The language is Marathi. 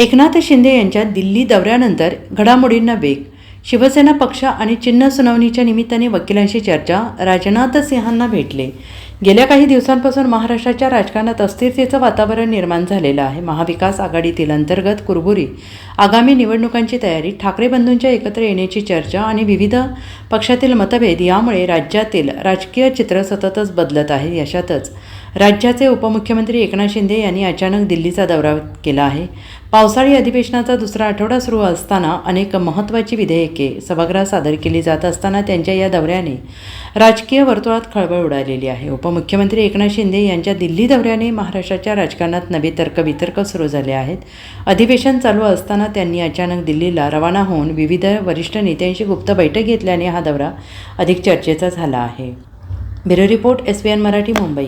एकनाथ शिंदे यांच्या दिल्ली दौऱ्यानंतर घडामोडींना वेग शिवसेना पक्ष आणि चिन्ह सुनावणीच्या निमित्ताने वकिलांशी चर्चा राजनाथ सिंहांना भेटले. गेल्या काही दिवसांपासून महाराष्ट्राच्या राजकारणात अस्थिरतेचं वातावरण निर्माण झालेलं आहे. महाविकास आघाडीतील अंतर्गत कुरबुरी आगामी निवडणुकांची तयारी ठाकरे बंधूंच्या एकत्र येण्याची चर्चा आणि विविध पक्षातील मतभेद यामुळे राज्यातील राजकीय चित्र सततच बदलत आहे. यशातच राज्याचे उपमुख्यमंत्री एकनाथ शिंदे यांनी अचानक दिल्लीचा दौरा केला आहे. पावसाळी अधिवेशनाचा दुसरा आठवडा सुरू असताना अनेक महत्त्वाची विधेयके सभागृहात सादर केली जात असताना त्यांच्या या दौऱ्याने राजकीय वर्तुळात खळबळ उडालेली आहे. उपमुख्यमंत्री एकनाथ शिंदे यांच्या दिल्ली दौऱ्याने महाराष्ट्राच्या राजकारणात नवे तर्कवितर्क सुरू झाले आहेत. अधिवेशन चालू असताना त्यांनी अचानक दिल्लीला रवाना होऊन विविध वरिष्ठ नेत्यांशी गुप्त बैठक घेतल्याने हा दौरा अधिक चर्चेचा झाला आहे. Bureau report S Marathi Mumbai.